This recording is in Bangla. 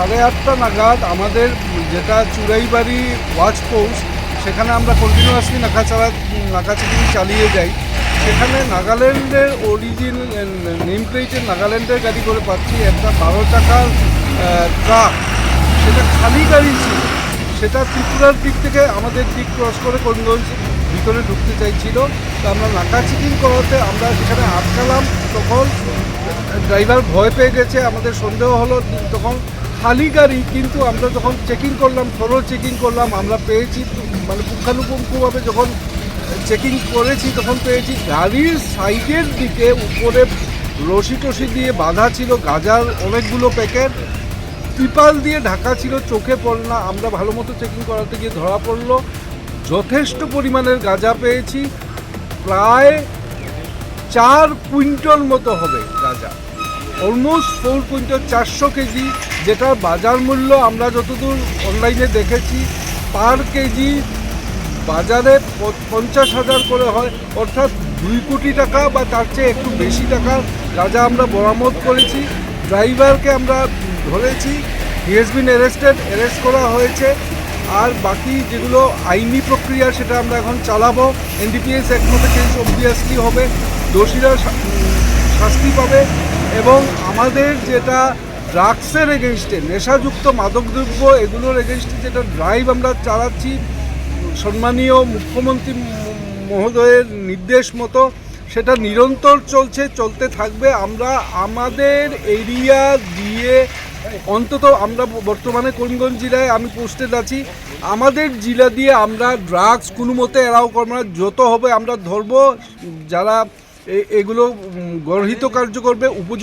সাড়ে আটটা নাগাদ আমাদের যেটা চুড়াইবাড়ি ওয়াচ পোস্ট সেখানে আমরা কন্টিনিউয়াসলি নাকা চালা নাকা চেকিং চালিয়ে যাই। সেখানে নাগাল্যান্ডের অরিজিন নেম প্লেটের নাগাল্যান্ডের গাড়ি করে পাচ্ছি একটা বারো টাকার ট্রাক সেটা খালি গাড়ি ছিল। সেটা ত্রিপুরার দিক থেকে আমাদের দিক ক্রস করে করিমগঞ্জ ভিতরে ঢুকতে চাইছিল। তো আমরা নাকা চেকিং করাতে আমরা সেখানে আটকালাম। তখন ড্রাইভার ভয় পেয়ে গেছে, আমাদের সন্দেহ হলো, তখন খালি গাড়ি, কিন্তু আমরা যখন চেকিং করলাম থরো চেকিং করলাম, আমরা পেয়েছি মানে পুঙ্খানুপুঙ্খভাবে যখন চেকিং করেছি, তখন পেয়েছি গাড়ির সাইডের দিকে উপরে রশি টসি দিয়ে বাঁধা ছিল, গাজার অনেকগুলো প্যাকেট ত্রিপাল দিয়ে ঢাকা ছিল, চোখে পড়ে না, আমরা ভালো মতো চেকিং করাতে গিয়ে ধরা পড়ল। যথেষ্ট পরিমাণের গাঁজা পেয়েছি, প্রায় চার কুইন্টল মতো হবে গাঁজা। অলমোস্ট ফোর কুইন্টাল, চারশো কেজি যেটার বাজার মূল্য আমরা যতদূর অনলাইনে দেখেছি পার কেজি বাজারে পঞ্চাশ হাজার করে হয়। অর্থাৎ দুই কোটি টাকা বা তার চেয়ে একটু বেশি টাকার গাঁজা আমরা বরামদ করেছি। ড্রাইভারকে আমরা ধরেছি he has been arrested arrest করা হয়েছে। আর বাকি যেগুলো আইনি প্রক্রিয়া, সেটা আমরা এখন চালাবো। এনডিপিএস অ্যাক্ট মতো কেস অবভিয়াসলি হবে। দোষীরা শাস্তি পাবে। এবং আমাদের যেটা ড্রাগসের এগেনস্টে নেশাযুক্ত মাদকদ্রব্য এগুলোর এগেনস্টে যেটা ড্রাইভ আমরা চালাচ্ছি, সম্মানীয় মুখ্যমন্ত্রী মহোদয়ের নির্দেশ মতো, সেটা নিরন্তর চলছে, চলতে থাকবে। আমরা আমাদের এরিয়া দিয়ে, অন্তত আমরা বর্তমানে করিমগঞ্জ জেলায় আমি পোস্টেড আছি, আমাদের জেলা দিয়ে আমরা ড্রাগস কোনো মতে এরাও করব না, যত হবে আমরা ধরবো, যারা এগুলো গর্হিত কার্য করবে, উপযুক্ত